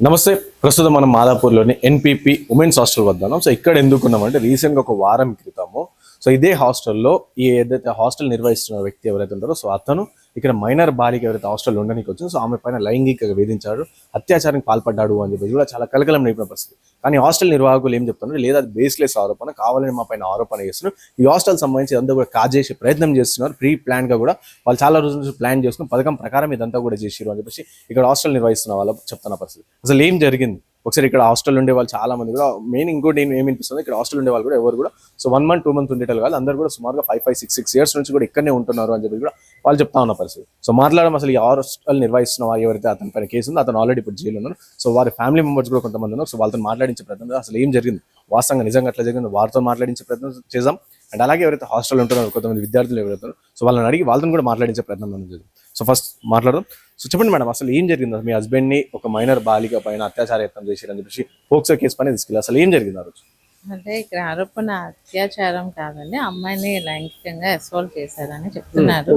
నమస్తే ప్రస్తుతం మనం మాదాపూర్లోని ఎన్పిపి ఉమెన్స్ హాస్టల్ వద్ద ఉన్నాం. సో ఇక్కడ ఎందుకున్నామంటే రీసెంట్గా ఒక వారం క్రితము సో ఇదే హాస్టల్లో ఈ ఏదైతే హాస్టల్ నిర్వహిస్తున్న వ్యక్తి ఎవరైతే ఉంటారో సో అతను ఇక్కడ మైనర్ బాలిక ఎవరైతే హాస్టల్ ఉండడానికి వచ్చిందో సో ఆమె పైన లైంగిక వేధించాడు అత్యాచారానికి పాల్పడ్డాడు అని చెప్పి కూడా చాలా కలకలం నిలిపిన పరిస్థితి. కానీ హాస్టల్ నిర్వాహకులు ఏం చెప్తున్నారు? లేదా అది బేస్లెస్ ఆరోపణ కావాలని మా పైన ఆరోపణ చేస్తున్నారు. ఈ హాస్టల్ సంబంధించి ఇదంతా కూడా కాజేసే ప్రయత్నం చేస్తున్నారు. ప్రీ ప్లాన్గా కూడా వాళ్ళు చాలా రోజుల నుంచి ప్లాన్ చేసుకుని పథకం ప్రకారం ఇదంతా కూడా చేసిరు అని చెప్పేసి ఇక్కడ హాస్టల్ నిర్వహిస్తున్న వాళ్ళు చెప్తున్న పరిస్థితి. అసలు ఏం జరిగింది? ఒకసారి ఇక్కడ హాస్టల్ ఉండే వాళ్ళు చాలా మంది కూడా మెయిన్ ఇంకోటి ఏం ఏమనిపిస్తుంది? ఇక్కడ హాస్టల్ ఉండే వాళ్ళు కూడా ఎవరు కూడా so one month two month ఉండేటోళ్ళు కాదు అందరు కూడా సుమారుగా five five six six years నుంచి కూడా ఇక్కడనే ఉంటున్నారు అని చెప్పి కూడా వాళ్ళు చెప్తా ఉన్న పరిస్థితి. సో మాట్లాడడం అసలు ఈ హాస్టల్ నిర్వహిస్తున్న ఎవరైతే అతని పైన కేసు ఉందో అతను ఆల్రెడీ ఇప్పుడు జైలు ఉన్నారు సో వారి ఫ్యామిలీ మెంబర్స్ కూడా కొంతమంది ఉన్నారు. సో వాళ్ళతో మాట్లాడించే ప్రయత్నం అసలు ఏం జరిగింది? వాస్తవంగా నిజంగా అట్లా జరిగింది? వారితో మాట్లాడించే ప్రయత్నం చేద్దాం. అండ్ అలాగే ఎవరైతే హాస్టల్ ఉంటున్నారో కొంతమంది విద్యార్థులు ఎవరైతే సో వాళ్ళని అడిగి వాళ్ళని కూడా మాట్లాడించే ప్రయత్నం మనం చేద్దాం. సో ఫస్ట్ మాట్లాడదాం. సో చెప్పండి మేడం అసలు ఏం జరిగింది? మీ హస్బెండ్ని ఒక మైనర్ బాలిక పైన అత్యాచార యత్నం చేశారని చెప్పేసి పోక్సో కేసు పైన తీసుకెళ్ళి అసలు ఏం జరిగింది ఆ రోజు? అంటే ఇక్కడ ఆరోపణ అత్యాచారం కాదండి. అమ్మాయిని లైంగికంగా అసోల్ట్ చేశారని చెప్తున్నారు.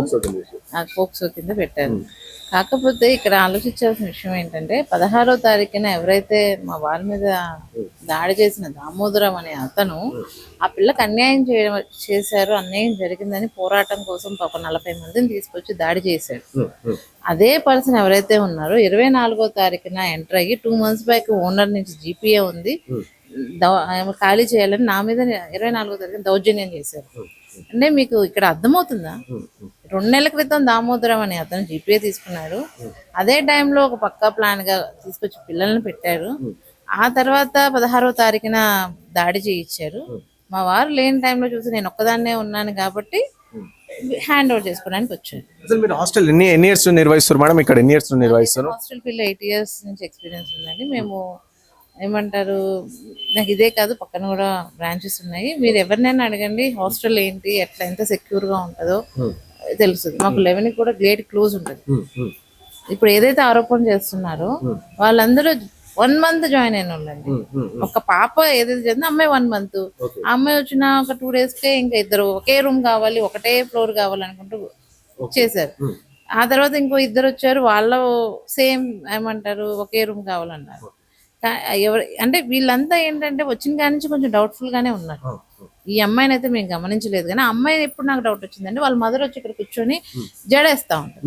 ఆ పోక్సో కింద పెట్టారు. కాకపోతే ఇక్కడ ఆలోచించాల్సిన విషయం ఏంటంటే పదహారో తారీఖున ఎవరైతే మా వారి మీద దాడి చేసిన దామోదరం అనే అతను ఆ పిల్లకి అన్యాయం చేయడం చేశారు అన్యాయం జరిగిందని పోరాటం కోసం ఒక నలభై మందిని తీసుకొచ్చి దాడి చేశాడు. అదే పర్సన్ ఎవరైతే ఉన్నారో ఇరవై నాలుగో తారీఖున ఎంటర్ అయ్యి టూ మంత్స్ బ్యాక్ ఓనర్ నుంచి జీపీఏ ఉంది. ఖాళీ చేయాలని నా మీద ఇరవై నాలుగో తారీఖున దౌర్జన్యం చేశారు. అంటే మీకు ఇక్కడ అర్థమవుతుందా? రెండు నెలల క్రితం దామోదరం అని అతను జీపీఏ తీసుకున్నాడు. అదే టైంలో ఒక పక్కా ప్లాన్గా తీసుకొచ్చి పిల్లల్ని పెట్టారు. ఆ తర్వాత పదహారో తారీఖున దాడి చేయించారు. మా వారు లేని టైంలో చూసి నేను ఒక్కదాన్నే ఉన్నాను కాబట్టి హ్యాండ్ ఓవర్ చేసుకోవడానికి వచ్చాను అసలు మీరు హాస్టల్ ఎన్ని ఎన్ని ఇయర్స్ నిర్వహిస్తారు మేడం ఇక్కడ ఎన్ని ఇయర్స్ నిర్వహిస్తారు హాస్టల్ పిల్ల ఎయిట్ ఇయర్స్ నుంచి ఎక్స్పీరియన్స్ ఉందండి. మేము ఏమంటారు? నాకు ఇదే కాదు పక్కన కూడా బ్రాంచెస్ ఉన్నాయి. మీరు ఎవరినైనా అడగండి హాస్టల్ ఏంటి ఎట్లా ఎంత సెక్యూర్గా ఉంటుందో తెలుస్తుంది. మాకు లెవెన్ కూడా గేట్ క్లోజ్ ఉంటుంది. ఇప్పుడు ఏదైతే ఆరోపణ చేస్తున్నారో వాళ్ళందరూ వన్ మంత్ జాయిన్ అయిన వాళ్ళండి. ఒక పాప ఏదైతే జరిగిందో అమ్మాయి వన్ మంత్ ఆ అమ్మాయి వచ్చిన ఒక టూ డేస్ కే ఇంకా ఇద్దరు ఒకే రూమ్ కావాలి ఒకటే ఫ్లోర్ కావాలి అనుకుంటూ చేశారు. ఆ తర్వాత ఇంకో ఇద్దరు వచ్చారు వాళ్ళ సేమ్ ఏమంటారు ఒకే రూమ్ కావాలన్నారు. ఎవరు అంటే వీళ్ళంతా ఏంటంటే వచ్చిన కాడి నుంచి కొంచెం డౌట్ఫుల్ గానే ఉన్నారు. ఈ అమ్మాయిని అయితే మేము గమనించలేదు కానీ ఆ అమ్మాయి ఎప్పుడు నాకు డౌట్ వచ్చిందంటే వాళ్ళ మదర్ వచ్చి ఇక్కడ కూర్చొని జడేస్తా ఉంటారు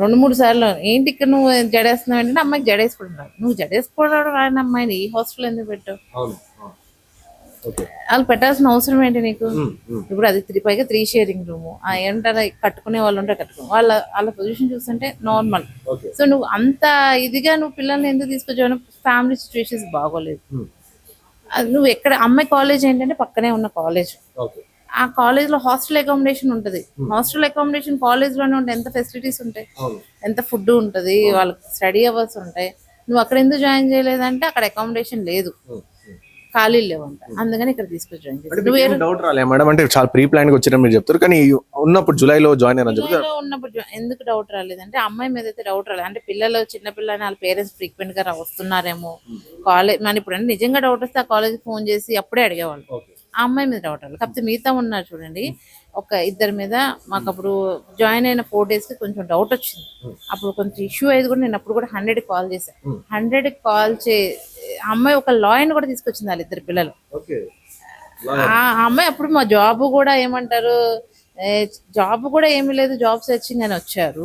రెండు మూడు సార్లు ఏంటి ఇక్కడ నువ్వు జడేస్తున్నావు ఏంటంటే అమ్మాయికి జడేసుకుంటున్నారు నువ్వు జడేసుకోవడం రాని అమ్మాయిని ఈ హాస్టల్ ఎందుకు పెట్టావు? వాళ్ళు పెట్టాల్సిన అవసరం ఏంటి నీకు? ఇప్పుడు అది త్రీ పైగా త్రీ షేరింగ్ రూమ్. ఆ ఏంటారా కట్టుకునే వాళ్ళు ఉంటే కట్టుకో. వాళ్ళ వాళ్ళ పొజిషన్ చూస్తుంటే నార్మల్ సో నువ్వు అంత ఇదిగా నువ్వు పిల్లల్ని ఎందుకు తీసుకొచ్చావు ఫ్యామిలీ సిచ్యువేషన్స్ బాగోలేదు. అది నువ్వు ఎక్కడ అమ్మాయి కాలేజ్ ఏంటంటే పక్కనే ఉన్న కాలేజ్ ఆ కాలేజ్లో హాస్టల్ అకామిడేషన్ ఉంటది. హాస్టల్ అకామిడేషన్ కాలేజ్లోనే ఉంటాయి ఎంత ఫెసిలిటీస్ ఉంటాయి? ఎంత ఫుడ్ ఉంటది? వాళ్ళకి స్టడీ అవర్స్ ఉంటాయి. నువ్వు అక్కడ ఎందుకు జాయిన్ చేయలేదంటే అక్కడ అకామిడేషన్ లేదు. ఖాళీ లేవంట అందుకని ఇక్కడ తీసుకొచ్చి జాయిన్ డౌట్ రాలే మేడం అంటే చాలా ప్రీ ప్లాన్ వచ్చారని మీరు చెప్తారు కానీ ఉన్నప్పుడు జూలైలో జాయిన్ అయినా చెప్తారు. ఉన్నప్పుడు ఎందుకు డౌట్ రాలేదంటే అమ్మాయి మీద అయితే డౌట్ రాలేదు అంటే పిల్లలు చిన్న పిల్లలు వాళ్ళ పేరెంట్స్ ఫ్రీక్వెంట్గా వస్తున్నారేమో. కాలేజ్ మన ఇప్పుడు నిజంగా డౌట్ వస్తే ఆ కాలేజ్ ఫోన్ చేసి అప్పుడే అడిగేవాళ్ళు. ఆ అమ్మాయి మీద డౌట్ రాలేదు కాకపోతే మిగతా ఉన్నారు చూడండి ఒక ఇద్దరి మీద మాకు అప్పుడు జాయిన్ అయిన ఫోర్ డేస్కి కొంచెం డౌట్ వచ్చింది. అప్పుడు కొంచెం ఇష్యూ అయ్యేది కూడా నేను అప్పుడు కూడా హండ్రెడ్ కాల్ చేశాను హండ్రెడ్ కాల్ చే అమ్మాయి ఒక లాయర్ని కూడా తీసుకొచ్చింది వాళ్ళ ఇద్దరు పిల్లలు ఆ అమ్మాయి అప్పుడు మా జాబ్ కూడా ఏమంటారు? జాబ్ కూడా ఏమీ లేదు జాబ్ సెర్చింగ్ అని వచ్చారు.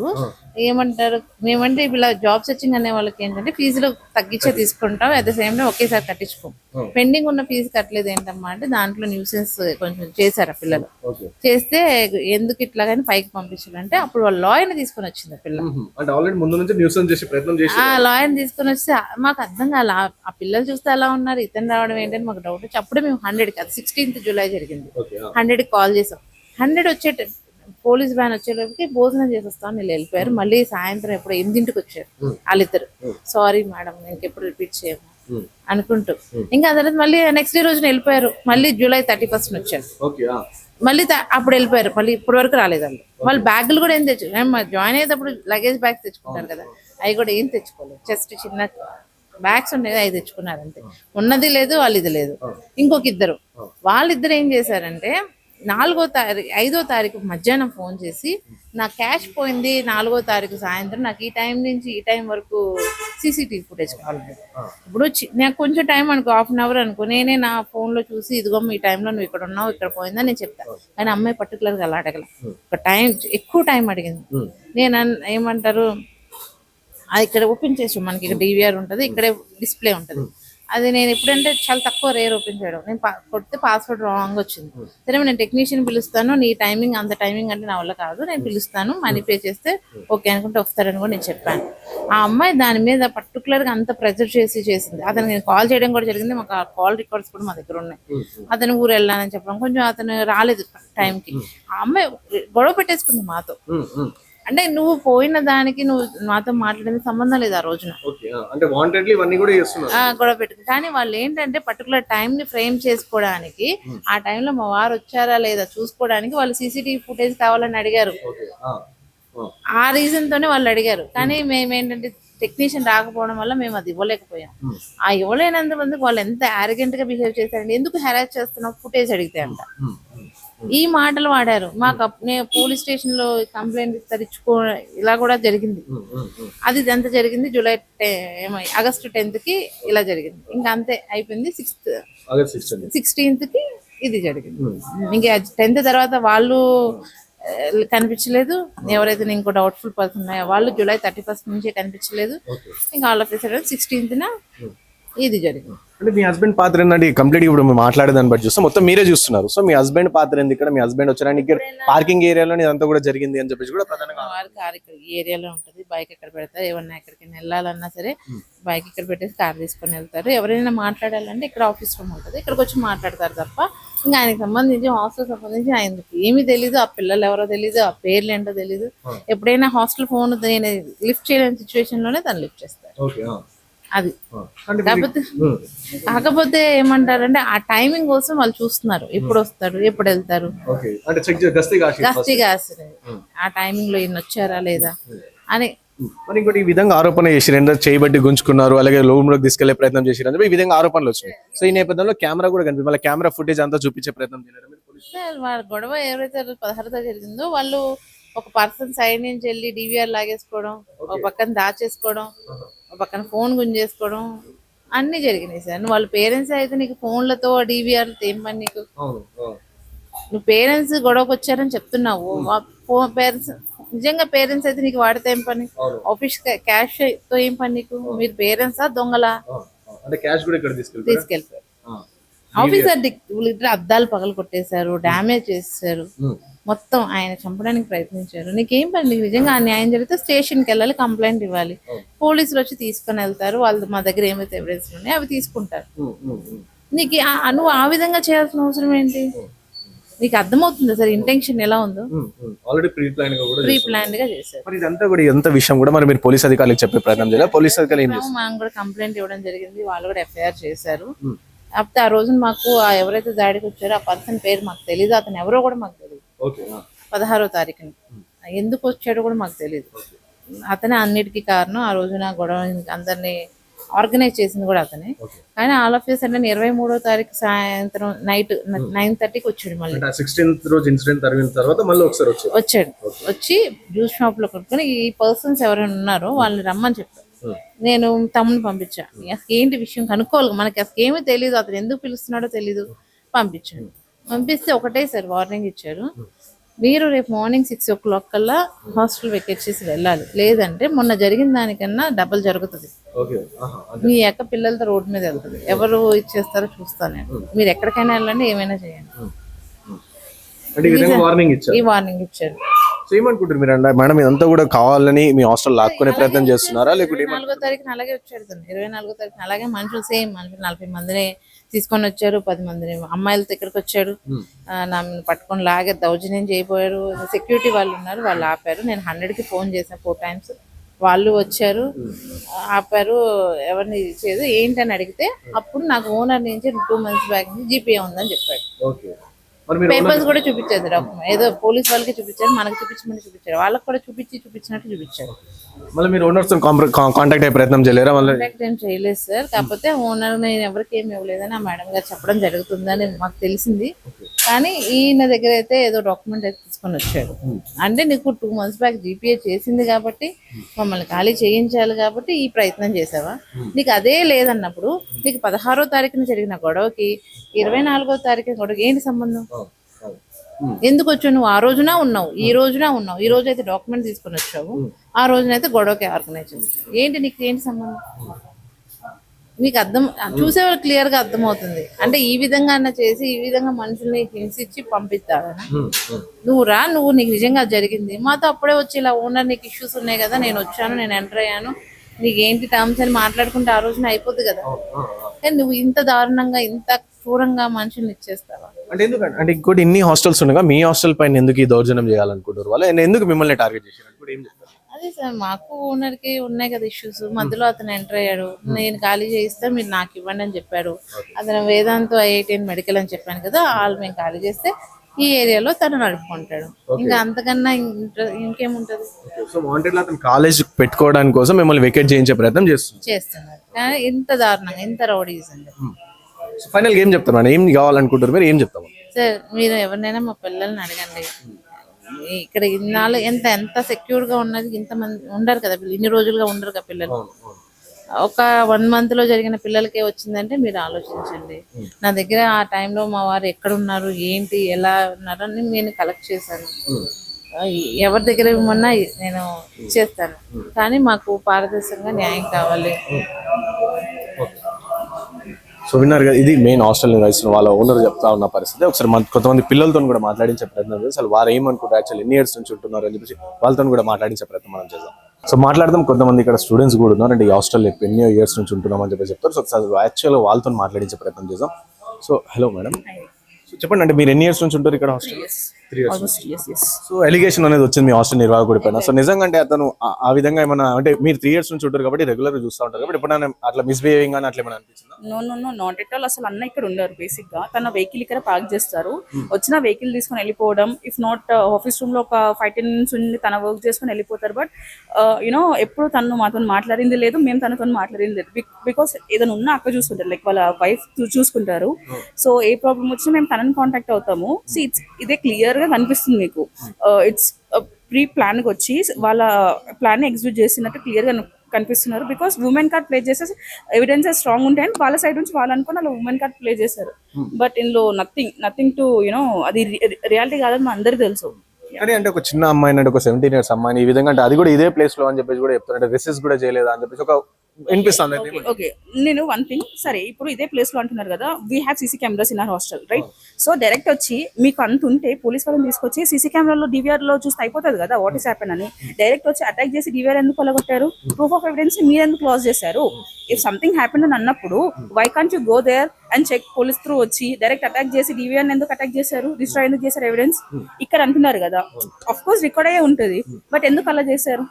ఏమంటారు? మేమంటే ఇలా జాబ్ సెర్చింగ్ అనే వాళ్ళకి ఏంటంటే ఫీజులు తగ్గించే తీసుకుంటాం. అట్ ద సేమ్ టైం ఒకేసారి కట్టించుకోం. పెండింగ్ ఉన్న ఫీజు కట్టలేదు ఏంటమ్మా అంటే దాంట్లో న్యూసెన్స్ కొంచెం చేశారు ఆ పిల్లలు. చేస్తే ఎందుకు ఇట్లా కానీ పైకి పంపించారు అంటే అప్పుడు వాళ్ళ లాయర్ని తీసుకొని వచ్చింది ఆ పిల్ల. అంటే ఆల్రెడీ ముందు నుంచి న్యూస్ చేసి ప్రయత్నం చేసి ఆ లాయర్ తీసుకొని వస్తే ఆ- మాకు అర్థం కాల ఆ- పిల్లలు చూస్తే ఎలా ఉన్నారు ఇతను రావడం ఏంటని మాకు డౌట్ వచ్చి అప్పుడే మేము హండ్రెడ్ కాదు సిక్స్టీన్త్ జూలై జరిగింది. హండ్రెడ్ కాల్ చేసాం. హండ్రెడ్ వచ్చే పోలీస్ వ్యాన్ వచ్చేలోకి భోజనం చేసేస్తాను వీళ్ళు వెళ్ళిపోయారు. మళ్ళీ సాయంత్రం ఎప్పుడు ఎనిమిదింటికి వచ్చారు వాళ్ళిద్దరు. సారీ మేడం ఇంకెప్పుడు రిపీట్ చేయము అనుకుంటూ. ఇంకా తర్వాత మళ్ళీ నెక్స్ట్ డే రోజున వెళ్ళిపోయారు. మళ్ళీ జూలై థర్టీ ఫస్ట్ వచ్చారు. మళ్ళీ అప్పుడు వెళ్ళిపోయారు. మళ్ళీ ఇప్పటి వరకు రాలేదు వాళ్ళు. వాళ్ళు బ్యాగులు కూడా ఏం తెచ్చు జాయిన్ అయ్యేటప్పుడు లగేజ్ బ్యాగ్స్ తెచ్చుకుంటారు కదా. అవి కూడా ఏం తెచ్చుకోలేదు. జస్ట్ చిన్న బ్యాగ్స్ ఉండేది అవి తెచ్చుకున్నారు అంతే ఉన్నది లేదు వాళ్ళు ఇది లేదు ఇంకొక ఇద్దరు. వాళ్ళిద్దరు ఏం చేశారంటే నాలుగో తారీఖు ఐదో తారీఖు మధ్యాహ్నం ఫోన్ చేసి నా క్యాష్ పోయింది నాలుగో తారీఖు సాయంత్రం నాకు ఈ టైం నుంచి ఈ టైం వరకు సీసీటీవీ ఫుటేజ్ కావాలి. ఇప్పుడు నాకు కొంచెం టైం అనుకో హాఫ్ అన్ అవర్ అనుకో నేనే నా ఫోన్లో చూసి ఇదిగో ఈ టైంలో నువ్వు ఇక్కడ ఉన్నావు ఇక్కడ పోయిందని నేను చెప్తాను కానీ అమ్మాయి పర్టికులర్గా అలా అడగల. ఒక టైం ఎక్కువ టైం అడిగింది. నేను ఏమంటారు అది ఇక్కడ ఓపెన్ చేసి మనకి ఇక్కడ డివిఆర్ ఉంటుంది ఇక్కడే డిస్ప్లే ఉంటుంది. అది నేను ఎప్పుడంటే చాలా తక్కువ రేర్ ఓపెన్ చేయడం. నేను కొడితే పాస్వర్డ్ రాంగ్ వచ్చింది. సరే నేను టెక్నీషియన్ పిలుస్తాను నీ టైమింగ్ అంత టైమింగ్ అంటే నా వల్ల కాదు నేను పిలుస్తాను మనీ పే చేస్తే ఓకే అనుకుంటే వస్తారని కూడా నేను చెప్పాను. ఆ అమ్మాయి దాని మీద పర్టికులర్గా అంత ప్రెజర్ చేసి చేసింది. అతను నేను కాల్ చేయడం కూడా జరిగింది మాకు ఆ కాల్ రికార్డ్స్ కూడా మా దగ్గర ఉన్నాయి. అతను ఊరు వెళ్ళానని చెప్పడం. కొంచెం అతను రాలేదు టైంకి ఆ అమ్మాయి గొడవ పెట్టేసుకుంది మాతో. అంటే నువ్వు పోయిన దానికి నువ్వు నాతో మాట్లాడింది సంబంధం లేదు ఆ రోజున. అంటే వాంటెడ్లీ ఇవన్నీ కూడా చేస్తున్నారు. గొడవ పెట్టు కానీ వాళ్ళు ఏంటంటే పర్టికులర్ టైం ని ఫ్రేమ్ చేసుకోవడానికి ఆ టైంలో మా వారు వచ్చారా లేదా చూసుకోవడానికి వాళ్ళు సీసీటీవీ ఫుటేజ్ కావాలని అడిగారు. ఆ రీజన్ తోనే వాళ్ళు అడిగారు. కానీ మేము ఏంటంటే టెక్నీషియన్ రాకపోవడం వల్ల మేము అది ఇవ్వలేకపోయాం. ఆ ఇవ్వలేనందుకు వాళ్ళు ఎంత arrogant గా బిహేవ్ చేశారండి ఎందుకు హెరాస్ చేస్తున్నావు? ఫుటేజ్ అడిగితే అంట. ఈ మాటలు వాడారు. మాకు నేను పోలీస్ స్టేషన్లో కంప్లైంట్ ఇస్తారు ఇచ్చుకో ఇలా కూడా జరిగింది. అది ఇదంతా జరిగింది జూలై ఆగస్టు టెన్త్కి ఇలా జరిగింది. ఇంకా అంతే అయిపోయింది సిక్స్త్ సిక్స్టీన్త్కి ఇది జరిగింది. ఇంకా టెన్త్ తర్వాత వాళ్ళు కనిపించలేదు. ఎవరైతే ఇంకో డౌట్ఫుల్ పర్సన్ ఉన్నాయో వాళ్ళు జూలై థర్టీ ఫస్ట్ నుంచి కనిపించలేదు. ఇంకా ఆల్ ఆఫ్ సిక్స్టీన్త్ న ఇది జరిగింది. అంటే మీ హస్బెండ్ పాత్ర ఏంటంటే కంప్లీట్ ఇప్పుడు మేము మాట్లాడేదాన్ని బట్టి చూస్తే మొత్తం మీరే చూస్తున్నారు. సో మీ హస్బెండ్ పాత్ర ఏంది ఇక్కడ? మీ హస్బెండ్ వచ్చారని ఇక్కడ పార్కింగ్ ఏరియాలో ఇదంతా కూడా జరిగింది అని చెప్పేసి కూడా ప్రధానంగా కార్ ఇక్కడ ఏరియాలో ఉంటుంది. బైక్ ఎక్కడ పెడతారు? ఏమన్నా ఎక్కడికి వెళ్ళాలన్నా సరే బైక్ ఇక్కడ పెట్టేసి కార్ తీసుకొని వెళ్తారు. ఎవరైనా మాట్లాడాలంటే ఇక్కడ ఆఫీస్ రూమ్ ఉంటుంది. ఇక్కడికి వచ్చి మాట్లాడతారు తప్ప ఇంకా ఆయనకి సంబంధించి హాస్టల్ సంబంధించి ఆయనకి ఏమీ తెలీదు. ఆ పిల్లలు ఎవరో తెలీదు. ఆ పేర్లు ఏంటో తెలీదు. ఎప్పుడైనా హాస్టల్ ఫోన్ నేను లిఫ్ట్ చేయలేని సిచ్యువేషన్లోనే తను లిఫ్ట్ చేస్తారు ఓకే అది. కాకపోతే కాకపోతే ఏమంటారంటే ఆ టైమింగ్ కోసం వాళ్ళు చూస్తున్నారు. ఎప్పుడు వస్తారు ఎప్పుడు వెళ్తారు. గస్తీ ఆ టైమింగ్లో ఈయన వచ్చారా లేదా అని. మరి ఇంకోటి ఈ విధంగా ఆరోపణ చేసి ఏంటంటే చేయబట్టి గుంజుకున్నారు అలాగే లోకి తీసుకెళ్ళే ప్రయత్నం చేసిరు చెప్పి ఈ విధంగా ఆరోపణలు వచ్చినాయి. సో ఈ నేపథ్యంలో కెమెరా కూడా కనిపి మళ్ళీ కెమెరా ఫుటేజ్ అంతా చూపించే ప్రయత్నం చేయలేరు? సార్ వాళ్ళ గొడవ ఎవరైతే పదహారుతో జరిగిందో వాళ్ళు ఒక పర్సన్ సైడ్ నుంచి వెళ్ళి డివిఆర్ లాగేసుకోవడం ఒక పక్కన దాచేసుకోవడం ఒక పక్కన ఫోన్ గుంజేసుకోవడం అన్ని జరిగినాయి సార్. నువ్వు వాళ్ళ పేరెంట్స్ అయితే నీకు ఫోన్లతో డివిఆర్ ఏం పని నీకు. నువ్వు పేరెంట్స్ గొడవకు వచ్చారని చెప్తున్నావు పేరెంట్స్ నిజంగా పేరెంట్స్ అయితే నీకు వాడితే ఏం పని? ఆఫీస్ క్యాష్తో ఏం పని నీకు? మీరు పేరెంట్సా దొంగలా? తీసుకెళ్తారు? తీసుకెళ్ళిపోయారు ఆఫీసర్ అద్దాలు పగలు కొట్టేశారు డ్యామేజ్ చేశారు మొత్తం ఆయన చంపడానికి ప్రయత్నించారు. నీకేం పని? నీకు నిజంగా ఆ న్యాయం జరిగితే స్టేషన్కి వెళ్ళాలి కంప్లైంట్ ఇవ్వాలి. పోలీసులు వచ్చి తీసుకొని వెళ్తారు వాళ్ళు మా దగ్గర ఏమైతే ఎవిడెన్స్ ఉన్నాయో అవి తీసుకుంటారు. నీకు ఆ- నువ్వు ఆ విధంగా చేయాల్సిన అవసరం ఏంటి? నీకు అర్థమవుతుంది సార్? ఇంటెన్షన్ ఎలా ఉందో? ఆల్రెడీ ప్రీ ప్లాన్గా కూడా ప్రీ ప్లాన్డ్గా చేశారు. మరి ఇదంతా కూడా ఎంత విషయం కూడా మరి మీరు పోలీస్ అధికారులకు చెప్పే ప్రయత్నం చేయాలి. పోలీస్ అధికారులు ఏం చేస్తారు? మనం కూడా కంప్లైంట్ ఇవ్వడం జరిగింది. వాళ్ళు కూడా ఎఫ్ఐఆర్ చేశారు. కాకపోతే ఆ రోజున మాకు ఆ ఎవరైతే దాడికి వచ్చారో ఆ పర్సన్ పేరు మాకు తెలియదు అతను ఎవరో కూడా మాకు తెలియదు పదహారో తారీఖున. ఎందుకు వచ్చాడో కూడా మాకు తెలియదు అతనే అన్నిటికీ కారణం ఆ రోజున గొడవ అందరినీ ఆర్గనైజ్ చేసింది కూడా అతనే. కానీ ఆల్ ఆఫ్ అంటే ఇరవై మూడో తారీఖు సాయంత్రం నైట్ నైన్ థర్టీకి వచ్చాడు మళ్ళీ. అంటే సిక్స్టీన్త్ రోజు ఇన్సిడెంట్ జరిగిన తర్వాత మళ్ళీ ఒకసారి వచ్చారు వచ్చాడు. వచ్చి జ్యూస్ షాప్లో కొనుక్కొని ఈ పర్సన్స్ ఎవరైనా ఉన్నారో వాళ్ళని రమ్మని చెప్పారు నేను తమ్ముని పంపించా. అసలు ఏంటి విషయం కనుక్కోవాలి? మనకి అసలు ఏమీ తెలియదు అతను ఎందుకు పిలుస్తున్నాడో తెలీదు. పంపించాడు. పంపిస్తే ఒకటే సార్ వార్నింగ్ ఇచ్చారు. మీరు రేపు మార్నింగ్ సిక్స్ ఓ క్లాక్ కల్లా హాస్టల్ వెకేట్ చేసి వెళ్ళాలి. లేదంటే మొన్న జరిగిన దానికన్నా డబల్ జరుగుతుంది. మీ యొక్క పిల్లలతో రోడ్డు మీద వెళ్తుంది. ఎవరు ఇచ్చేస్తారో చూస్తాను నేను. మీరు ఎక్కడికైనా వెళ్ళండి ఏమైనా చేయండి. ఈ వార్నింగ్ ఇచ్చారు. సో ఏమనుకుంటారు మీరు అంటే మేడం ఇదంతా కూడా కావాలని మీ హాస్టల్ లాక్కునే ప్రయత్నం చేస్తున్నారా? లేకుంటే ఇరవై నాలుగో తారీఖున అలాగే వచ్చాడు తను. ఇరవై నాలుగో తారీఖున అలాగే మనుషులు సేమ్ మనుషులు నలభై మందిని తీసుకొని వచ్చారు పది మందిని. అమ్మాయిలతో ఇక్కడికి వచ్చాడు ఆ, నన్ను పట్టుకొని లాగే దౌర్జన్యం చేయబోయారు. సెక్యూరిటీ వాళ్ళు ఉన్నారు వాళ్ళు ఆపారు. నేను హండ్రెడ్కి ఫోన్ చేశాను ఫోర్ టైమ్స్. వాళ్ళు వచ్చారు ఆపారు. ఎవరిని ఇచ్చేది ఏంటని అడిగితే అప్పుడు నాకు ఓనర్ నుంచి టూ మంత్స్ బ్యాక్ నుంచి జీపీఏ ఉందని చెప్పాడు. ఓకే. పేపర్స్ కూడా చూపించారు ఏదో పోలీస్ వాళ్ళకి చూపించారు మనకి చూపించమని చూపించారు. వాళ్ళకి కూడా చూపించి చూపించినట్టు చూపించారు. మళ్ళీ మీరు ఓనర్స్ కాంటాక్ట్ అయ్యే ప్రయత్నం చేయలేరా మళ్ళీ? కాంటాక్ట్ ఏం చేయలేదు సార్. కాకపోతే ఓనర్ నేను ఎవరికి ఏమి ఇవ్వలేదని ఆ మేడం గారు చెప్పడం జరుగుతుందని మాకు తెలిసింది. కానీ ఈయన దగ్గర అయితే ఏదో డాక్యుమెంట్ అయితే తీసుకొని వచ్చాడు. అంటే నీకు టూ మంత్స్ బ్యాక్ జీపీఏ చేసింది కాబట్టి మమ్మల్ని ఖాళీ చేయించాలి కాబట్టి ఈ ప్రయత్నం చేసావా? నీకు అదే లేదన్నప్పుడు నీకు పదహారో తారీఖున జరిగిన గొడవకి ఇరవై నాలుగో తారీఖున గొడవకి ఏంటి సంబంధం? ఎందుకు వచ్చావు నువ్వు? ఆ రోజున ఉన్నావు ఈ రోజున ఉన్నావు ఈ రోజు అయితే డాక్యుమెంట్ తీసుకొని వచ్చావు ఆ రోజునైతే గొడవకి ఆర్గనైజ్ ఏంటి నీకు ఏంటి సంబంధం? మీకు అర్థం చూసేవాళ్ళు క్లియర్గా అర్థమవుతుంది. అంటే ఈ విధంగా అన్న చేసి ఈ విధంగా మనుషుల్ని హింసించి పంపిస్తావనా నువ్వు రా నువ్వు నీకు నిజంగా జరిగింది. మాతో అప్పుడే వచ్చి ఇలా ఓనర్ నీకు ఇష్యూస్ ఉన్నాయి కదా నేను వచ్చాను నేను ఎంటర్ అయ్యాను. నీకు ఏంటి టర్మ్స్ అని మాట్లాడుకుంటే ఆ రోజున అయిపోద్ది కదా. కానీ నువ్వు ఇంత దారుణంగా ఇంత క్రూరంగా మనుషుల్ని ఇచ్చేస్తావా? అంటే ఎందుకంటే అంటే ఇంకోటి ఇన్ని హాస్టల్స్ ఉండగా మీ హాస్టల్ పైన ఎందుకు ఈ దౌర్జన్యం చేయాలనుకుంటారు వాళ్ళు? ఎందుకు మిమ్మల్ని టార్గెట్ చేశారు? ఇప్పుడు ఏం చెప్తారు? అదే సార్ మాకు ఓనర్కి ఉన్నాయి కదా ఇష్యూస్ మధ్యలో అతను ఎంటర్ అయ్యాడు. నేను ఖాళీ చేయిస్తే మీరు నాకు ఇవ్వండి అని చెప్పాడు. అతను వేదాంతో ఐఐటిఎన్ మెడికల్ అని చెప్పాను కదా వాళ్ళు మేము ఖాళీ చేస్తే ఈ ఏరియాలో తను నడుపుకుంటాడు. ఇంకా అంతకన్నా ఇంకేముంటది? సో వాంటెడ్ అతను కాలేజ్ పెట్టుకోవడానికి కోసం మిమ్మల్ని వెకేట్ చేయించే ప్రయత్నం చేస్తున్నారు. చేస్తున్నారు. కానీ ఇంత దారుణంగా ఇంత రౌడీజం సో ఫైనల్ ఏం చెప్తారు మేడం? ఏం కావాలనుకుంటారు మీరు? ఏం చెప్తాము సార్ మీరు ఎవరినైనా మా పిల్లల్ని అడగండి. ఇక్కడ ఇన్నాళ్ళు ఎంత ఎంత సెక్యూర్గా ఉన్నది ఇంతమంది ఉండరు కదా ఇన్ని రోజులుగా ఉండరు కదా పిల్లలు. ఒక వన్ మంత్లో జరిగిన పిల్లలకే వచ్చిందంటే మీరు ఆలోచించండి. నా దగ్గర ఆ టైంలో మా వారు ఎక్కడ ఉన్నారు ఏంటి ఎలా ఉన్నారు అని నేను కలెక్ట్ చేశాను. ఎవరి దగ్గర ఇవ్వమన్నా నేను ఇచ్చేస్తాను. కానీ మాకు పారదర్శకంగా న్యాయం కావాలి. సో విన్నారు కదా ఇది మెయిన్ హాస్టల్ నిర్వహిస్తున్న వాళ్ళ ఓనర్ చెప్తా ఉన్న పరిస్థితి. ఒకసారి మన కొంతమంది పిల్లలతో కూడా మాట్లాడించే ప్రయత్నం చేసి అసలు వారు ఏమనుకుంటారు? యాక్చువల్ ఎన్ని ఇయర్స్ నుంచి ఉంటున్నారు? అని చెప్పేసి వాళ్ళతో కూడా మాట్లాడించే ప్రయత్నం మనం చేద్దాం. సో మాట్లాడదాం. కొంతమంది ఇక్కడ స్టూడెంట్స్ కూడా ఉన్నారు. అంటే ఈ హాస్టల్ ఎన్నో ఇయర్స్ నుంచి ఉంటున్నాం అని చెప్పి చెప్తారు. సో ఒకసారి యాక్చువల్ వాళ్ళతో మాట్లాడించే ప్రయత్నం చేద్దాం. సో హలో మేడం సో చెప్పండి అంటే మీరు ఎన్ని ఇయర్స్ నుంచి ఉంటారు ఇక్కడ హాస్టల్ సో ఎలిగేషన్ అనేది వచ్చింది మీ హాస్టల్ నిర్వాహకుడి పైన. సో నిజంగా అంటే అతను ఆ- ఆ విధంగా ఏమైనా అంటే మీరు త్రీ ఇయర్స్ నుంచి ఉంటారు కాబట్టి రెగ్యులర్ చూస్తూ ఉంటారు కాబట్టి ఎప్పుడైనా అట్లా మిస్బిహేవింగ్ అని అట్లా ఏమైనా అనిపించిందా? No no no not at all అసలు అన్న ఇక్కడ ఉండరు బేసిక్గా తన వెహికల్ ఇక్కడ పార్క్ చేస్తారు. వచ్చిన వెహికల్ తీసుకొని వెళ్ళిపోవడం ఇఫ్ నాట్ ఆఫీస్ రూమ్లో ఒక ఫైవ్ టెన్ మినిట్స్ ఉండి తన వర్క్ చేసుకొని వెళ్ళిపోతారు. బట్ యునో ఎప్పుడు తను మాతో మాట్లాడింది లేదు మేము తనతో మాట్లాడింది లేదు. బికాస్ ఏదైనా ఉన్నా అక్క చూసుకుంటారు లైక్ వాళ్ళ వైఫ్ చూసుకుంటారు. సో ఏ ప్రాబ్లం వచ్చినా మేము తనని కాంటాక్ట్ అవుతాము. సో ఇట్స్ ఇదే క్లియర్గా కనిపిస్తుంది మీకు. ఇట్స్ ప్రీ ప్లాన్కి వచ్చి వాళ్ళ ప్లాన్ ఎగ్జిక్యూట్ చేసినట్టు క్లియర్గా కనిపిస్తున్నారు. బికాస్ ఉమెన్ కార్డ్ ప్లే చేసే ఎవిడెన్సెస్ స్ట్రాంగ్ ఉంటాయి అండ్ వాళ్ళ సైడ్ నుంచి వాళ్ళు అనుకుని అలా ఉమెన్ కార్డ్ ప్లే చేశారు. బట్ ఇందులో nothing nothing to you know అది రియాలిటీ కాదని మా అందరికి తెలుసు. కానీ అంటే ఒక చిన్న అమ్మాయిని అంటే ఒక సెవెంటీన్ ఇయర్స్ అమ్మాయిని ఈ విధంగా అంటే అది కూడా ఇదే ప్లేస్లో అని చెప్పేసి కూడా చెప్తారు అంటే రెసిస్ కూడా చేయలేదా అని చెప్పేసి ఒక వినిపిస్తుంది. ఓకే నేను వన్ థింగ్ సరే ఇప్పుడు ఇదే ప్లేస్లో అంటున్నారు కదా we have CC cameras in our hostel right so direct వచ్చి మీకు అంత ఉంటే పోలీస్ వాళ్ళని తీసుకొచ్చి సీసీ కెమెరాలో డివిఆర్లో చూస్తే అయిపోతుంది కదా వాట్ ఇస్ హ్యాపెన్ అని. డైరెక్ట్ వచ్చి అటాక్ చేసి డివిఆర్ ఎందుకు కొలగొట్టారు ప్రూఫ్ ఆఫ్ ఎవిడెన్స్ మీరు ఎందుకు క్లోజ్ చేశారు? ఇఫ్ సంథింగ్ హ్యాపెన్ అని అన్నప్పుడు why can't you go there and check police through వచ్చి డైరెక్ట్ అటాక్ చేసి డివిఆర్ ఎందుకు అటాక్ చేశారు? రిజిస్టర్ ఎందుకు చేశారు ఎవిడెన్స్ ఇక్కడ అంటున్నారు కదా. అఫ్ కోర్స్ రికార్డ్ అయ్యే ఉంటుంది బట్ ఎందుకు అలా చేశారు?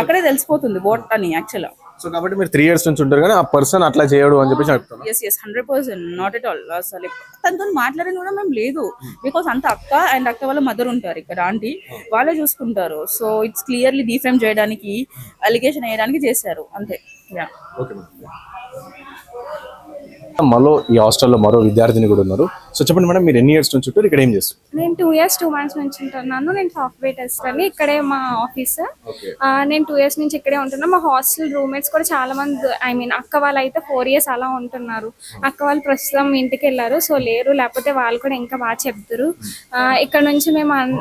అక్కడే తెలిసిపోతుంది వాట్ అని యాక్చువల్ సో కాబట్టి మీరు త్రీ ఇయర్స్ నుంచి ఉంటారు కానీ ఆ పర్సన్ అట్లా చేయడు అని చెప్పేసి చెప్తాను yes yes hundred percent not at all అసలు తనతో మాట్లాడింది కూడా మేము లేదు. బికాస్ అంత అక్క అండ్ అక్క వాళ్ళ మదర్ ఉంటారు ఇక్కడ ఆంటీ వాళ్ళే చూసుకుంటారు. సో ఇట్స్ క్లియర్లీ డిఫేమ్ చేయడానికి అలిగేషన్ వేయడానికి చేశారు. అంతే. మరో ఈ హాస్టల్లో మరో విద్యార్థిని కూడా ఉన్నారు. సో చెప్పండి మేడం మీరు ఎన్ని ఇయర్స్ నుంచి ఉంటారు? ఇక్కడ ఏం చేస్తారు? నేను టూ ఇయర్స్ టూ మంత్స్ నుంచి ఉంటున్నాను. నేను సాఫ్ట్వేర్ టెస్టర్ ఇక్కడే మా ఆఫీస్ నేను టూ ఇయర్స్ నుంచి ఇక్కడే ఉంటున్నా. మా హాస్టల్ రూమ్మేట్స్ కూడా చాలా మంది ఐ మీన్ అక్క వాళ్ళు అయితే ఫోర్ ఇయర్స్ అలా ఉంటున్నారు. అక్క వాళ్ళు ప్రస్తుతం ఇంటికి వెళ్ళారు సో లేరు. లేకపోతే వాళ్ళు కూడా ఇంకా బాగా చెప్తారు ఇక్కడ నుంచి మేము అన్-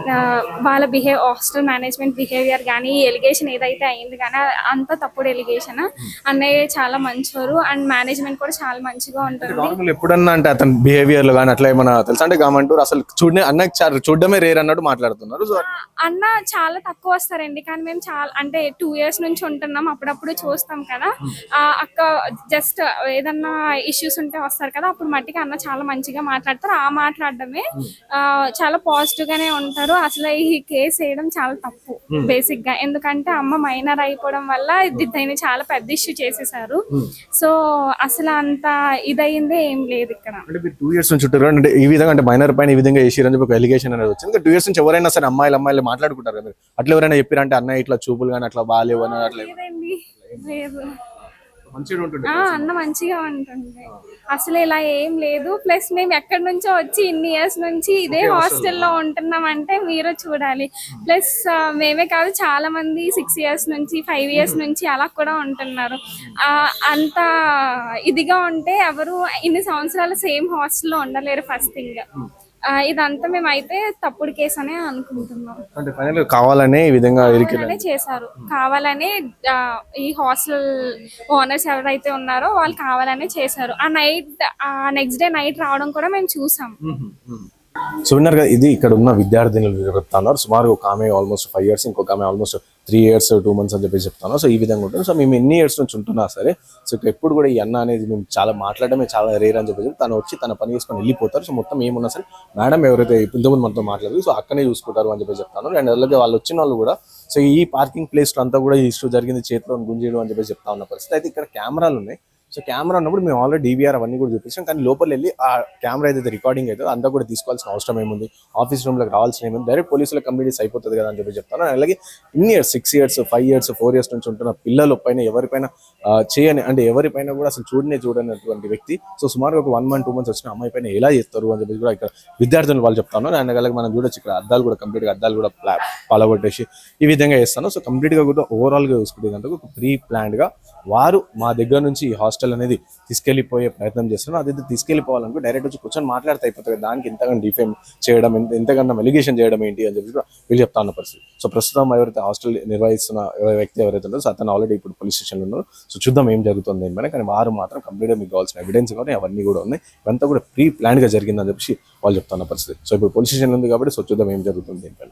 వాళ్ళ బిహేవ్ హాస్టల్ మేనేజ్మెంట్ బిహేవియర్ కానీ ఎలిగేషన్ ఏదైతే అయింది కానీ అంత తప్పుడు ఎలిగేషన్ అన్నయ్య చాలా మంచివారు అండ్ మేనేజ్మెంట్ కూడా చాలా మంచిగా ఉంటుంది. ఎప్పుడన్నా అంటే అతని బిహేవియర్లో కానీ అట్లా ఏమైనా తెలుసా? అంటే కామంటారు అసలు చూడనే అన్నకి చా- చూడడమే రేర్ అన్నట్టు మాట్లాడుతున్నారు. సో అన్న చాలా తక్కువ వస్తారండి. కానీ మేము చాలా అంటే టూ ఇయర్స్ నుంచి ఉంటున్నాం. అప్పుడప్పుడు చూస్తాం కదా. ఆ అక్క జస్ట్ ఏదన్నా ఇష్యూస్ ఉంటే వస్తారు కదా. అప్పుడు మట్టికి అన్న చాలా మంచిగా మాట్లాడతారు. ఆ మాట్లాడడమే ఆ, చాలా పాజిటివ్ గానే ఉంటారు. అసలు ఈ కేసు వేయడం చాలా తప్పు బేసిక్గా. ఎందుకంటే అమ్మ మైనర్ అయిపోవడం వల్ల ఇది దీన్ని చాలా పెద్ద ఇష్యూ చేసేసారు సో అసలు అంత ఇదయిందే ఏం లేదు ఇక్కడ. అంటే మీరు టూ ఇయర్స్ నుంచి అంటే ఈ విధంగా అంటే మైనర్ పైన ఈ విధంగా చేసిరు అని చెప్పి ఒక ఎలిగేషన్ అనేది వచ్చింది. ఇంకా టూ ఇయర్స్ నుంచి ఎవరైనా సరే అమ్మాయిలు అమ్మాయిలు మాట్లాడుకుంటారు కదా అట్లా ఎవరైనా చెప్పారంటే అన్నయ్య ఇట్లా చూపులు కానీ అట్లా బాగాలేవు అని అట్లా అన్న మంచిగా ఉంటుంది అసలు ఇలా ఏం లేదు. ప్లస్ మేము ఎక్కడి నుంచో వచ్చి ఇన్ని ఇయర్స్ నుంచి ఇదే హాస్టల్లో ఉంటున్నాం అంటే మీరు చూడాలి. ప్లస్ మేమే కాదు చాలా మంది సిక్స్ ఇయర్స్ నుంచి ఫైవ్ ఇయర్స్ నుంచి అలా కూడా ఉంటున్నారు. ఆ, అంత ఇదిగా ఉంటే ఎవరు ఇన్ని సంవత్సరాలు సేమ్ హాస్టల్లో ఉండలేరు ఫస్ట్ థింగ్ ఇదంతా మేమైతే తప్పుడు కేసు అనే అనుకుంటున్నాం. అంటే ఫైనల్ కావాలనే ఈ విధంగా చేశారు. కావాలని ఈ హాస్టల్ ఓనర్స్ ఎవరైతే ఉన్నారో వాళ్ళు కావాలనే చేశారు. ఆ నైట్ ఆ నెక్స్ట్ డే నైట్ రావడం కూడా మేము చూసాం. సో విన్నారు కదా ఇది ఇక్కడ ఉన్న విద్యార్థినులు చెప్తున్నారు. సుమారు ఒక ఆమె ఆల్మోస్ట్ ఫైవ్ ఇయర్స్ ఇంకొక ఆమె almost three years two months అని చెప్పేసి చెప్తాను. సో ఈ విధంగా ఉంటుంది. సో మేము ఎన్ని ఇయర్స్ నుంచి ఉంటున్నా సరే సో ఎప్పుడు కూడా ఈ అన్న అనేది మేము చాలా మాట్లాడమే చాలా రేర్ అని చెప్పేసి తను వచ్చి తన పని చేసుకొని వెళ్ళిపోతారు. సో మొత్తం ఏమున్నా సరే మేడం ఎవరైతే ఇంతకుముందు మనతో మాట్లాడారు సో అక్కనే చూసుకుంటారు అని చెప్పేసి చెప్తాను. అండ్ అలాగే వాళ్ళు వచ్చిన వాళ్ళు కూడా సో ఈ పార్కింగ్ ప్లేస్లో అంతా కూడా ఈ ఇష్యూ జరిగింది చేతిలో గుంజేయడం అని చెప్పేసి చెప్తా ఉన్న పరిస్థితి. అయితే ఇక్కడ కెమెరాలు ఉన్నాయి. సో కెమెరా ఉన్నప్పుడు మేము ఆల్రెడీ డివిఆర్ అవన్నీ కూడా చూపించాం. కానీ లోపల వెళ్ళి ఆ కెమెరా ఏదైతే రికార్డింగ్ అవుతుందో అంతా కూడా తీసుకోవాల్సిన అవసరం ఏముంది? ఆఫీస్ రూమ్లోకి రావాల్సిన ఏముంది? డైరెక్ట్ పోలీసులకు కంప్లీట్స్ అయిపోతుంది కదా అని చెప్పి చెప్తాను అలాగే ఇన్ని years six years five years four years నుంచి ఉంటున్న పిల్లల పైన ఎవరిపైన చేయని అంటే ఎవరిపైన కూడా అసలు చూడనే చూడనటువంటి వ్యక్తి. సో సుమారుగా ఒక వన్ మంత్ టూ మంత్స్ వచ్చిన అమ్మాయి పైన ఎలా చేస్తారు అని చెప్పి కూడా ఇక్కడ విద్యార్థులు వాళ్ళు చెప్తాను అండ్ అలాగే మనం చూడొచ్చు ఇక్కడ అద్దాలు కూడా కంప్లీట్గా అద్దాలు కూడా ప్లా పలగొట్టేసి ఈ విధంగా చేస్తాను సో కంప్లీట్గా కూడా ఓవరాల్గా చూసుకుంటే ఒక ప్రీ ప్లాన్డ్గా వారు మా దగ్గర నుంచి ఈ హాస్టల్ అనేది తీసుకెళ్ళిపోయే ప్రయత్నం చేస్తున్నారు. అదైతే తీసుకెళ్ళిపోవాలనుకో డైరెక్ట్ వచ్చి కూర్చొని మాట్లాడితే అయిపోతుంది దానికి ఇంతకన్నా డిఫేమ్ చేయడం ఇంత- ఇంతకన్నా ఎలిగేషన్ చేయడం ఏంటి అని చెప్పి వీళ్ళు చెప్తా ఉన్న పరిస్థితి. సో ప్రస్తుతం ఎవరైతే హాస్టల్ నిర్వహిస్తున్న వ్యక్తి ఎవరైతే ఉన్నారో సో అతను ఆల్రెడీ ఇప్పుడు పోలీస్ స్టేషన్లో ఉన్నారు. సో చూద్దాం ఏం జరుగుతుంది ఏమైనా కానీ వారు మాత్రం కంప్లీట్గా మీకు కావాల్సిన ఎవిడెన్స్ కానీ అవన్నీ కూడా ఉన్నాయి. ఇవంతా కూడా ప్రీ ప్లాన్గా జరిగిందని చెప్పి వాళ్ళు చెప్తున్న పరిస్థితి. సో ఇప్పుడు పోలీస్ స్టేషన్ ఉంది కాబట్టి సో చూద్దాం ఏం జరుగుతుంది ఏంటని